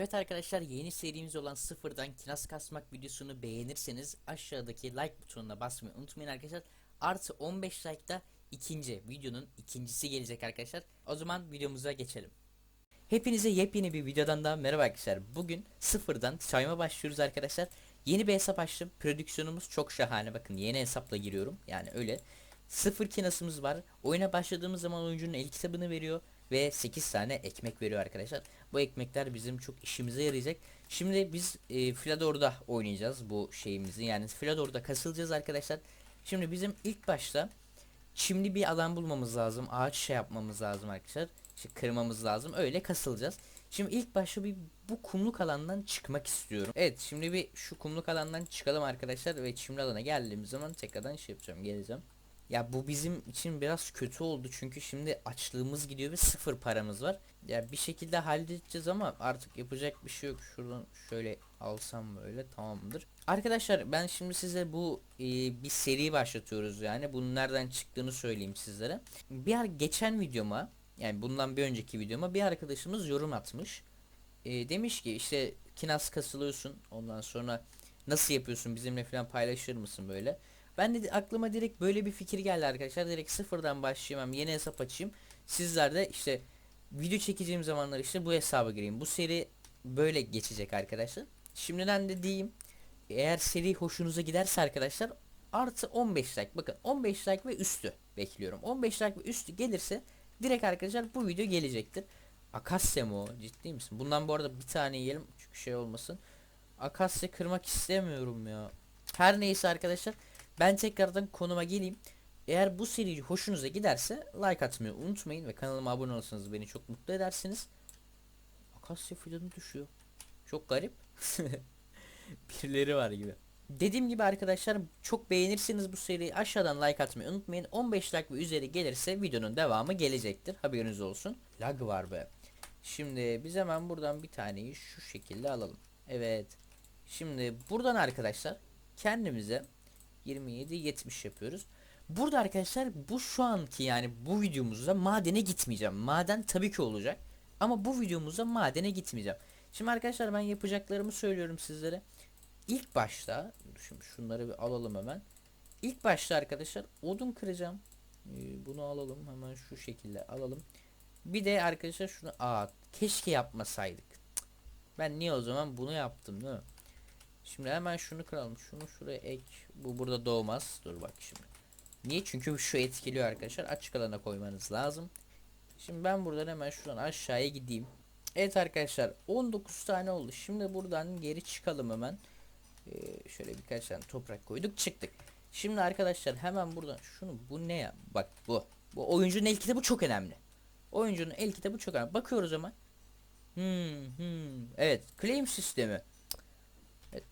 Evet arkadaşlar yeni serimiz olan sıfırdan kinas kasmak videosunu beğenirseniz aşağıdaki like butonuna basmayı unutmayın arkadaşlar. Artı 15 like'da ikinci videonun ikincisi gelecek arkadaşlar. O zaman videomuza geçelim. Hepinize yepyeni bir videodan da merhaba arkadaşlar. Bugün sıfırdan sayma başlıyoruz arkadaşlar. Yeni bir hesap açtım. Prodüksiyonumuz çok şahane. Bakın yeni hesapla giriyorum. Yani öyle. Sıfır kinasımız var. Oyuna başladığımız zaman oyuncunun el kitabını veriyor. Ve 8 tane ekmek veriyor arkadaşlar. Bu ekmekler bizim çok işimize yarayacak. Şimdi biz e, Flador'da oynayacağız bu şeyimizi. Yani Flador'da kasılacağız arkadaşlar. Şimdi bizim ilk başta çimli bir alan bulmamız lazım. Ağaç şey yapmamız lazım arkadaşlar. İşte kırmamız lazım. Öyle kasılacağız. Şimdi ilk başta bir bu kumluk alandan çıkmak istiyorum. Evet şimdi bir şu kumluk alandan çıkalım arkadaşlar ve çimli alana geldiğimiz zaman tekrardan şey yapacağım geleceğim. Ya bu bizim için biraz kötü oldu çünkü şimdi açlığımız gidiyor ve sıfır paramız var. Ya bir şekilde halledeceğiz ama artık yapacak bir şey yok. Şuradan şöyle alsam böyle tamamdır. Arkadaşlar ben şimdi size bu e, bir seri başlatıyoruz yani. Bunun nereden çıktığını söyleyeyim sizlere. Bir geçen videoma yani bundan bir önceki videoma bir arkadaşımız yorum atmış. E, demiş ki işte kinas kasılıyorsun ondan sonra nasıl yapıyorsun bizimle falan paylaşır mısın böyle. Ben de aklıma direkt böyle bir fikir geldi arkadaşlar. Direkt sıfırdan başlayayım. Yeni hesap açayım. Sizler de işte video çekeceğim zamanlar işte bu hesaba gireyim. Bu seri böyle geçecek arkadaşlar. Şimdiden de diyeyim. Eğer seri hoşunuza giderse arkadaşlar artı 15 like. Bakın 15 like ve üstü bekliyorum. 15 like ve üstü gelirse direkt arkadaşlar bu video gelecektir. Akasya mı o? Ciddi misin? Bundan bu arada bir tane yiyelim çünkü şey olmasın. Akasya kırmak istemiyorum ya. Her neyse arkadaşlar. Ben tekrardan konuma geleyim. Eğer bu seri hoşunuza giderse like atmayı unutmayın ve kanalıma abone olursanız beni çok mutlu edersiniz. Akasya fidanı düşüyor. Çok garip. Birileri var gibi. Dediğim gibi arkadaşlar çok beğenirseniz bu seriyi aşağıdan like atmayı unutmayın. 15 like ve üzeri gelirse videonun devamı gelecektir. Haberiniz olsun. Lag var be. Şimdi biz hemen buradan bir taneyi şu şekilde alalım. Evet. Şimdi buradan arkadaşlar kendimize 27 70 yapıyoruz. Burada arkadaşlar bu şu anki yani bu videomuzda madene gitmeyeceğim. Maden tabii ki olacak. Ama bu videomuzda madene gitmeyeceğim. Şimdi arkadaşlar ben yapacaklarımı söylüyorum sizlere. İlk başta şimdi şunları bir alalım hemen. İlk başta arkadaşlar odun kıracağım. Ee, bunu alalım hemen şu şekilde alalım. Bir de arkadaşlar şunu aa keşke yapmasaydık. Ben niye o zaman bunu yaptım değil mi? Şimdi hemen şunu kıralım. Şunu şuraya ek. Bu burada doğmaz. Dur bak şimdi. Niye? Çünkü şu etkiliyor arkadaşlar. Açık alana koymanız lazım. Şimdi ben buradan hemen şuradan aşağıya gideyim. Evet arkadaşlar 19 tane oldu. Şimdi buradan geri çıkalım hemen. Ee, şöyle birkaç tane toprak koyduk çıktık. Şimdi arkadaşlar hemen buradan şunu bu ne ya? Bak bu. Bu oyuncunun el kitabı çok önemli. Oyuncunun el kitabı çok önemli. Bakıyoruz hemen. Hmm, hmm. Evet claim sistemi. Evet.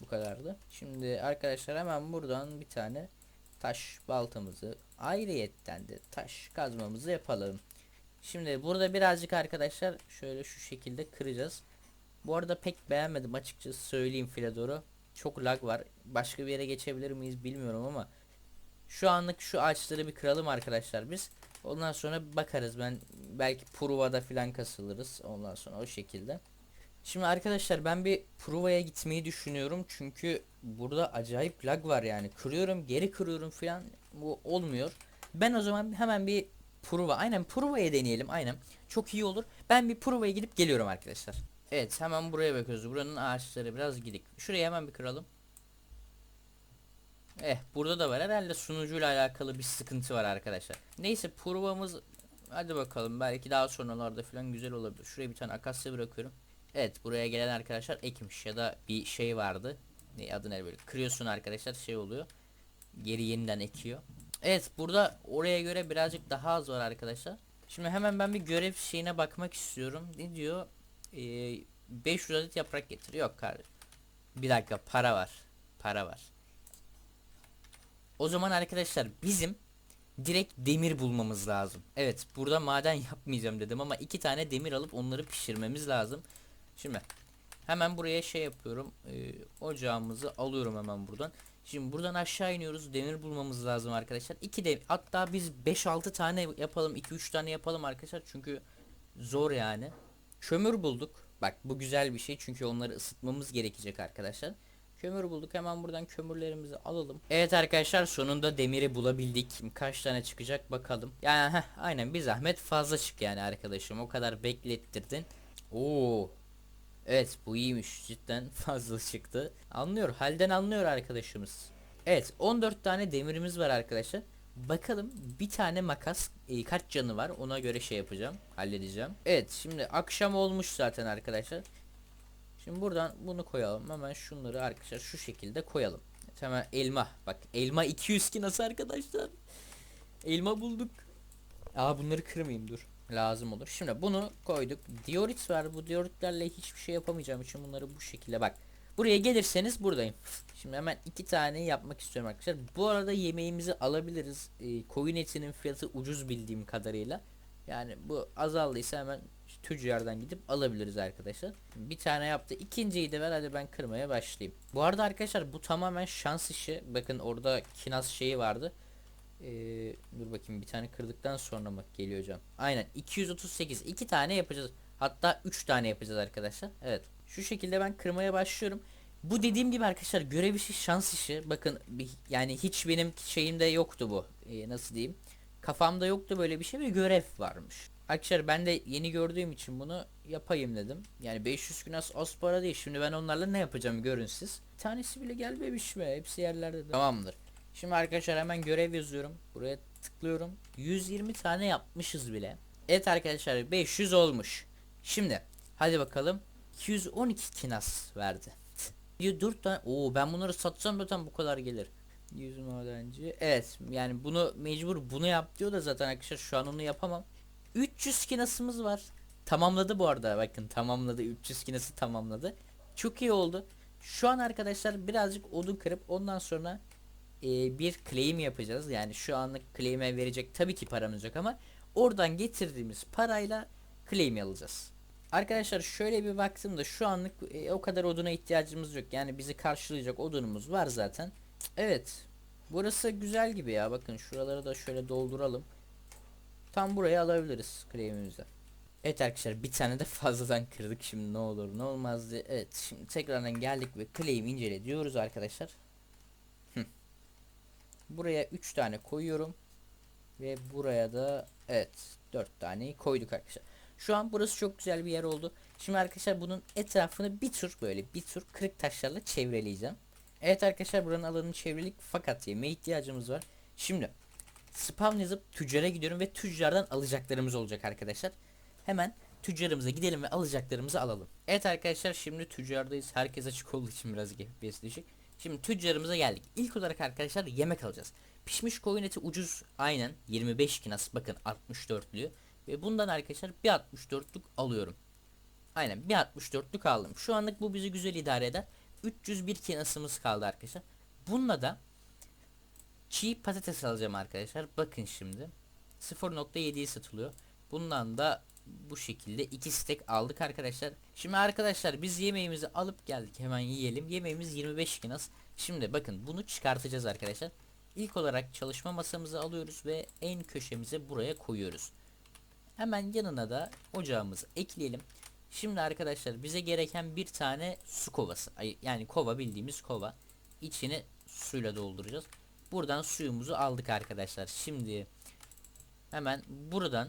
Bu kadardı. Şimdi arkadaşlar hemen buradan bir tane taş baltamızı ayrıyetten de taş kazmamızı yapalım. Şimdi burada birazcık arkadaşlar şöyle şu şekilde kıracağız. Bu arada pek beğenmedim açıkçası söyleyeyim Filador'u. Çok lag var. Başka bir yere geçebilir miyiz bilmiyorum ama şu anlık şu ağaçları bir kıralım arkadaşlar biz. Ondan sonra bakarız ben belki Pruva'da filan kasılırız. Ondan sonra o şekilde. Şimdi arkadaşlar ben bir Pruva'ya gitmeyi düşünüyorum çünkü burada acayip lag var yani kırıyorum geri kırıyorum filan bu olmuyor. Ben o zaman hemen bir Pruva aynen Pruva'ya deneyelim aynen çok iyi olur. Ben bir Pruva'ya gidip geliyorum arkadaşlar. Evet hemen buraya bakıyoruz buranın ağaçları biraz gidik. Şuraya hemen bir kıralım. Eh burada da var herhalde sunucuyla alakalı bir sıkıntı var arkadaşlar. Neyse Pruva'mız hadi bakalım belki daha sonralarda filan güzel olabilir. Şuraya bir tane akasya bırakıyorum. Evet buraya gelen arkadaşlar ekmiş ya da bir şey vardı. Ne adı ne böyle kırıyorsun arkadaşlar şey oluyor. Geri yeniden ekiyor. Evet burada oraya göre birazcık daha az var arkadaşlar. Şimdi hemen ben bir görev şeyine bakmak istiyorum. Ne diyor? Ee, 500 adet yaprak getir. Yok kardeşim. Bir dakika para var. Para var. O zaman arkadaşlar bizim direkt demir bulmamız lazım. Evet burada maden yapmayacağım dedim ama iki tane demir alıp onları pişirmemiz lazım. Şimdi hemen buraya şey yapıyorum. Ee, ocağımızı alıyorum hemen buradan. Şimdi buradan aşağı iniyoruz. Demir bulmamız lazım arkadaşlar. İki de hatta biz 5-6 tane yapalım. 2-3 tane yapalım arkadaşlar. Çünkü zor yani. Kömür bulduk. Bak bu güzel bir şey çünkü onları ısıtmamız gerekecek arkadaşlar. Kömür bulduk hemen buradan kömürlerimizi alalım. Evet arkadaşlar sonunda demiri bulabildik. Kaç tane çıkacak bakalım. Yani heh, aynen bir zahmet fazla çık yani arkadaşım. O kadar beklettirdin. Oo. Evet bu iyiymiş cidden fazla çıktı. Anlıyor halden anlıyor arkadaşımız. Evet 14 tane demirimiz var arkadaşlar. Bakalım bir tane makas e, kaç canı var ona göre şey yapacağım halledeceğim. Evet şimdi akşam olmuş zaten arkadaşlar. Şimdi buradan bunu koyalım hemen şunları arkadaşlar şu şekilde koyalım. Evet, hemen elma bak elma 200 ki nasıl arkadaşlar. Elma bulduk. Aa bunları kırmayayım dur. Lazım olur. Şimdi bunu koyduk. Diorit var. Bu dioritlerle hiçbir şey yapamayacağım için bunları bu şekilde bak. Buraya gelirseniz buradayım. Şimdi hemen iki tane yapmak istiyorum arkadaşlar. Bu arada yemeğimizi alabiliriz. Ee, koyun etinin fiyatı ucuz bildiğim kadarıyla. Yani bu azaldıysa hemen tüccardan gidip alabiliriz arkadaşlar. Bir tane yaptı. İkinciyi de ver hadi ben kırmaya başlayayım. Bu arada arkadaşlar bu tamamen şans işi. Bakın orada kinas şeyi vardı. Ee, dur bakayım bir tane kırdıktan sonra mı geliyor hocam? Aynen 238 iki tane yapacağız. Hatta 3 tane yapacağız arkadaşlar. Evet. Şu şekilde ben kırmaya başlıyorum. Bu dediğim gibi arkadaşlar görev işi şans işi. Bakın yani hiç benim şeyimde yoktu bu. Ee, nasıl diyeyim? Kafamda yoktu böyle bir şey ve görev varmış. Arkadaşlar ben de yeni gördüğüm için bunu yapayım dedim. Yani 500 gün az, az para değil. Şimdi ben onlarla ne yapacağım görün. Bir tanesi bile gelmemiş mi? Hepsi yerlerde. de. Tamamdır. Şimdi arkadaşlar hemen görev yazıyorum. Buraya tıklıyorum. 120 tane yapmışız bile. Evet arkadaşlar 500 olmuş. Şimdi hadi bakalım. 212 kinas verdi. Diyor 4 tane. Oo ben bunları satsam zaten bu kadar gelir. 100 madenci. Evet yani bunu mecbur bunu yap diyor da zaten arkadaşlar şu an onu yapamam. 300 kinasımız var. Tamamladı bu arada bakın tamamladı 300 kinası tamamladı. Çok iyi oldu. Şu an arkadaşlar birazcık odun kırıp ondan sonra e, bir claim yapacağız. Yani şu anlık claim'e verecek tabii ki paramız yok ama oradan getirdiğimiz parayla claim alacağız. Arkadaşlar şöyle bir baktığımda şu anlık e, o kadar oduna ihtiyacımız yok. Yani bizi karşılayacak odunumuz var zaten. Evet. Burası güzel gibi ya. Bakın şuraları da şöyle dolduralım. Tam buraya alabiliriz claim'imizi. Evet arkadaşlar bir tane de fazladan kırdık şimdi ne olur ne olmaz diye. Evet şimdi tekrardan geldik ve claim incele diyoruz arkadaşlar. Buraya 3 tane koyuyorum. Ve buraya da evet 4 taneyi koyduk arkadaşlar. Şu an burası çok güzel bir yer oldu. Şimdi arkadaşlar bunun etrafını bir tur böyle bir tur kırık taşlarla çevreleyeceğim. Evet arkadaşlar buranın alanını çevrelik fakat yemeğe ihtiyacımız var. Şimdi spawn yazıp tüccara gidiyorum ve tüccardan alacaklarımız olacak arkadaşlar. Hemen tüccarımıza gidelim ve alacaklarımızı alalım. Evet arkadaşlar şimdi tüccardayız. Herkes açık olduğu için biraz FPS düşük. Şimdi tüccarımıza geldik. İlk olarak arkadaşlar yemek alacağız. Pişmiş koyun eti ucuz aynen 25 kinas bakın 64'lü. Ve bundan arkadaşlar bir 64'lük alıyorum. Aynen bir 64'lük aldım. Şu anlık bu bizi güzel idare eder. 301 kinasımız kaldı arkadaşlar. Bununla da çiğ patates alacağım arkadaşlar. Bakın şimdi 0.7'yi satılıyor. Bundan da bu şekilde iki stek aldık arkadaşlar. Şimdi arkadaşlar biz yemeğimizi alıp geldik. Hemen yiyelim. Yemeğimiz 25 kinas. Şimdi bakın bunu çıkartacağız arkadaşlar. İlk olarak çalışma masamızı alıyoruz ve en köşemize buraya koyuyoruz. Hemen yanına da ocağımızı ekleyelim. Şimdi arkadaşlar bize gereken bir tane su kovası. Yani kova bildiğimiz kova. İçini suyla dolduracağız. Buradan suyumuzu aldık arkadaşlar. Şimdi hemen buradan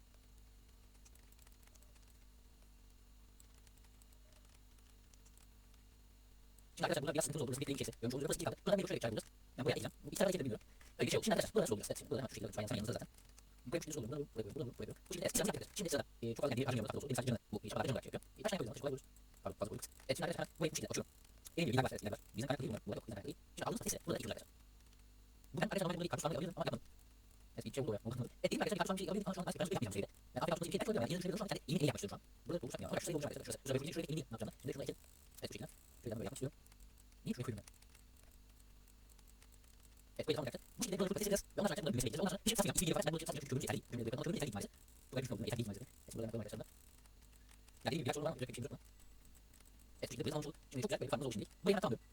bunlar biraz sıkıntı oldu. Burası bir claim içerisi. Görmüş olduğunuz burası bir kaldı. Buradan bir şuraya çağırıyoruz. Ben buraya eğeceğim. Bu iki tarafa getirebiliyorum. Öyle bir şey oldu. Şimdi arkadaşlar burada nasıl oluyor? Evet. Burada hemen şu şekilde şu an yanınızda zaten. Buraya bir şey oluyor. Burada buraya buraya buraya Bu şekilde sıramızı yapıyoruz. Şimdi sırada e, çok fazla bir harcamıyoruz. Daha doğrusu. Benim sadece canı bu iş bağırıcı olarak yapıyor. E, tane koyuyoruz? Kolay buluruz. Pardon fazla koyduk. Evet şimdi arkadaşlar burayı bu şekilde açıyorum. Benim gibi bilgiler var. Bilgiler var. Bizden kaynaklı değil bunlar. Burada yok. Bizden kaynaklı değil. Şimdi aldığımız patatesi burada iki arkadaşlar. Bu ben arkadaşlar normalde karşı almayı alabilirim ama yapmadım. Evet bir şey oldu oraya. Evet değil arkadaşlar? Karşı bir şey alabilirim ama şu an ben şöyle yapmayacağım şeyde. Ben olsun diye bir şey koyuyorum. Yani yeni şöyle şu an elimi yapmak istiyorum şu. Burada olursak ya. Şurası olacak arkadaşlar. Şurası. Şurası şuraya elimi ne yapacağım ben? Şimdi şuraya ekelim. Evet bu şekilde. Şöyle böyle yapmak istiyorum. Niye şuraya koyuyorum ben? Evet böyle tamam arkadaşlar. Bu şekilde böyle patatesi biraz ve Ondan sonra bunları büyümesi bekleyeceğiz. Ondan sonra bir şey satmayacağım. İki video falan. Ben bunu satmayacağım. Çünkü yeterli değil. Benim de bakalım yeterli değil maalesef. Bu kadar düşünüyorum. Yeterli değil maalesef. Evet, buradan bakalım arkadaşlar. Ya dediğim gibi birkaç soru var. Özellikle bir şey yok ama. Evet, bu şekilde bir almış olduk. Şimdi çok güzel. Böyle farkımız oldu şimdi. Burayı ben tamamlıyorum.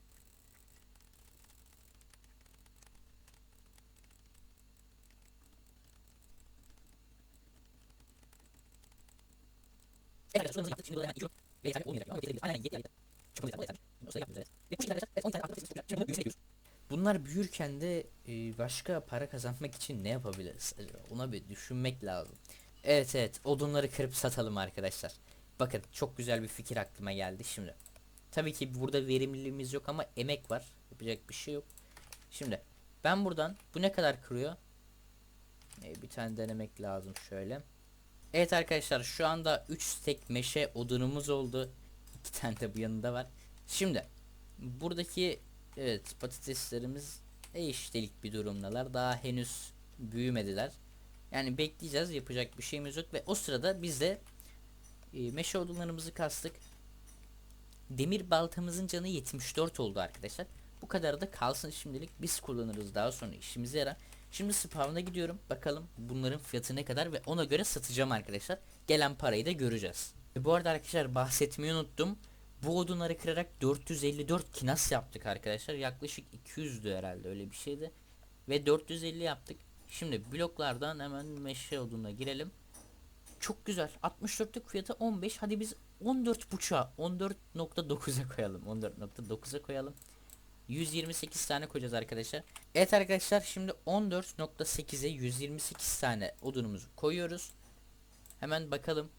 Evet arkadaşlar yaptık. Şimdi burada hemen iki ve yeterli olmayacak. Ama yeterli. Aynen yeterli. Çok yeterli. yeterli. Şimdi yapmıyoruz evet. Ve bu şekilde arkadaşlar. Evet 10 tane arkadaşlar. Şimdi bunları büyümesine ekliyoruz. Bunlar büyürken de e, başka para kazanmak için ne yapabiliriz acaba? Ona bir düşünmek lazım. Evet evet odunları kırıp satalım arkadaşlar. Bakın çok güzel bir fikir aklıma geldi şimdi. Tabii ki burada verimliliğimiz yok ama emek var. Yapacak bir şey yok. Şimdi ben buradan bu ne kadar kırıyor? E, bir tane denemek lazım şöyle. Evet arkadaşlar şu anda 3 stek meşe odunumuz oldu. 2 tane de bu yanında var. Şimdi buradaki evet patateslerimiz eşdelik bir durumdalar. Daha henüz büyümediler. Yani bekleyeceğiz yapacak bir şeyimiz yok ve o sırada biz de e, meşe odunlarımızı kastık. Demir baltamızın canı 74 oldu arkadaşlar. Bu kadar da kalsın şimdilik biz kullanırız daha sonra işimize yarar. Şimdi spawn'a gidiyorum. Bakalım bunların fiyatı ne kadar ve ona göre satacağım arkadaşlar. Gelen parayı da göreceğiz. E, bu arada arkadaşlar bahsetmeyi unuttum. Bu odunları kırarak 454 kinas yaptık arkadaşlar. Yaklaşık 200'dü herhalde öyle bir şeydi. Ve 450 yaptık. Şimdi bloklardan hemen meşe odununa girelim. Çok güzel. 64'lük fiyatı 15. Hadi biz 14.5'a 14.9'a koyalım. 14.9'a koyalım. 128 tane koyacağız arkadaşlar. Evet arkadaşlar şimdi 14.8'e 128 tane odunumuzu koyuyoruz. Hemen bakalım.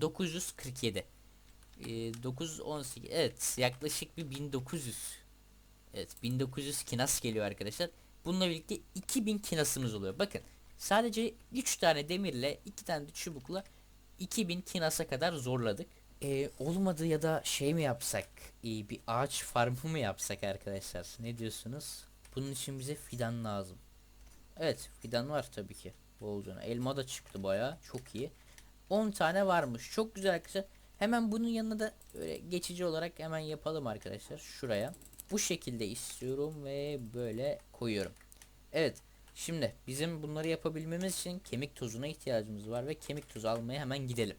947. Ee, 918 evet yaklaşık bir 1900 Evet 1900 kinas geliyor arkadaşlar. Bununla birlikte 2000 kinasımız oluyor. Bakın sadece 3 tane demirle 2 tane de çubukla 2000 kinasa kadar zorladık. Ee, olmadı ya da şey mi yapsak? Ee, bir ağaç farmı mı yapsak arkadaşlar? Ne diyorsunuz? Bunun için bize fidan lazım. Evet fidan var tabii ki. Bolcana. Elma da çıktı baya. Çok iyi. 10 tane varmış. Çok güzel arkadaşlar. Hemen bunun yanına da böyle geçici olarak hemen yapalım arkadaşlar. Şuraya. Bu şekilde istiyorum ve böyle koyuyorum. Evet. Şimdi bizim bunları yapabilmemiz için kemik tozuna ihtiyacımız var ve kemik tozu almaya hemen gidelim.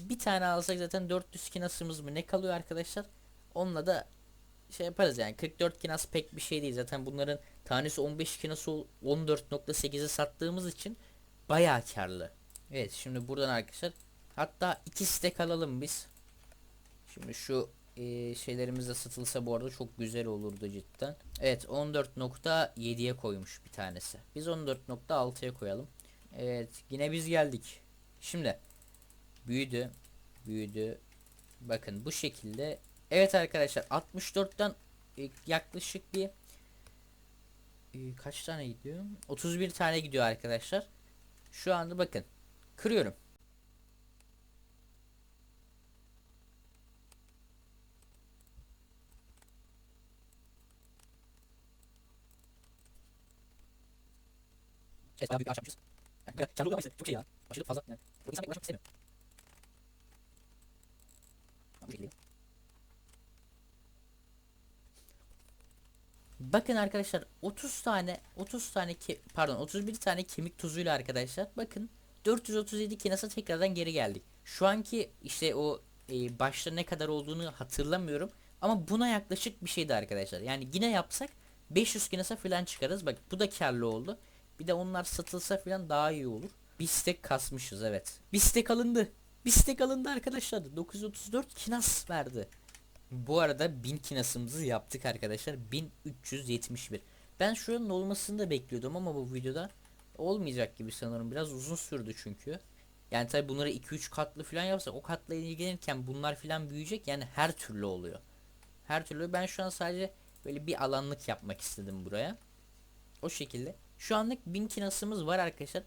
Bir tane alsak zaten 400 kinasımız mı ne kalıyor arkadaşlar? Onunla da şey yaparız yani 44 kinas pek bir şey değil. Zaten bunların tanesi 15 kinası 14.8'e sattığımız için bayağı karlı. Evet şimdi buradan arkadaşlar hatta iki stek alalım biz. Şimdi şu e, şeylerimiz de satılsa bu arada çok güzel olurdu cidden. Evet 14.7'ye koymuş bir tanesi. Biz 14.6'ya koyalım. Evet yine biz geldik. Şimdi büyüdü. Büyüdü. Bakın bu şekilde. Evet arkadaşlar 64'ten e, yaklaşık bir e, kaç tane gidiyor? 31 tane gidiyor arkadaşlar. Şu anda bakın. Kırıyorum. Evet daha büyük ağaç yapmışız. Yani çok şey ya. Aşırı fazla yani. O insan pek uğraşmak istemiyor. Bakın arkadaşlar 30 tane 30 tane ki pardon 31 tane kemik tozuyla arkadaşlar bakın 437 kinasa tekrardan geri geldik. Şu anki işte o e, başta ne kadar olduğunu hatırlamıyorum ama buna yaklaşık bir şeydi arkadaşlar. Yani yine yapsak 500 kinasa falan çıkarız. Bak bu da karlı oldu. Bir de onlar satılsa falan daha iyi olur. Bir stek kasmışız evet. Bir stek alındı. Bir stek alındı arkadaşlar. 934 kinas verdi. Bu arada 1000 kinasımızı yaptık arkadaşlar. 1371. Ben şuranın olmasını da bekliyordum ama bu videoda olmayacak gibi sanırım. Biraz uzun sürdü çünkü. Yani tabi bunları 2-3 katlı falan yapsak o katla ilgilenirken bunlar falan büyüyecek. Yani her türlü oluyor. Her türlü ben şu an sadece böyle bir alanlık yapmak istedim buraya. O şekilde. Şu anlık 1000 kinasımız var arkadaşlar.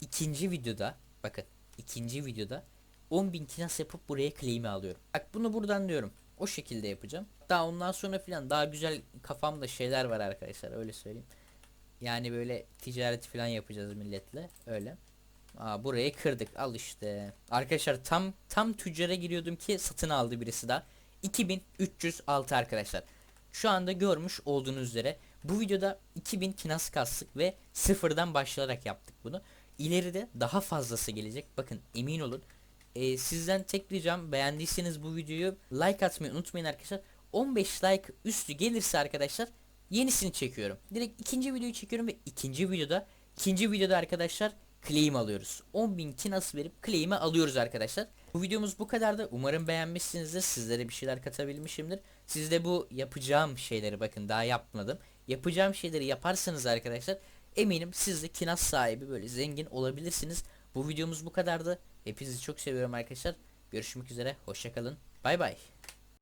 İkinci videoda bakın ikinci videoda 10.000 kinas yapıp buraya claim'i alıyorum. Bak bunu buradan diyorum. O şekilde yapacağım. Daha ondan sonra filan daha güzel kafamda şeyler var arkadaşlar öyle söyleyeyim. Yani böyle ticaret filan yapacağız milletle öyle. Aa burayı kırdık al işte. Arkadaşlar tam tam tüccara giriyordum ki satın aldı birisi daha. 2306 arkadaşlar. Şu anda görmüş olduğunuz üzere Bu videoda 2000 kinas kastık ve sıfırdan başlayarak yaptık bunu. İleride daha fazlası gelecek. Bakın emin olun. Ee, sizden tek ricam beğendiyseniz bu videoyu like atmayı unutmayın arkadaşlar. 15 like üstü gelirse arkadaşlar yenisini çekiyorum. Direkt ikinci videoyu çekiyorum ve ikinci videoda ikinci videoda arkadaşlar claim alıyoruz. 10.000 kinas verip claim'i alıyoruz arkadaşlar. Bu videomuz bu kadardı. Umarım beğenmişsinizdir. Sizlere bir şeyler katabilmişimdir. Siz de bu yapacağım şeyleri bakın daha yapmadım. Yapacağım şeyleri yaparsanız arkadaşlar eminim siz de kinas sahibi böyle zengin olabilirsiniz. Bu videomuz bu kadardı. Hepinizi çok seviyorum arkadaşlar. Görüşmek üzere. Hoşçakalın. Bay bay.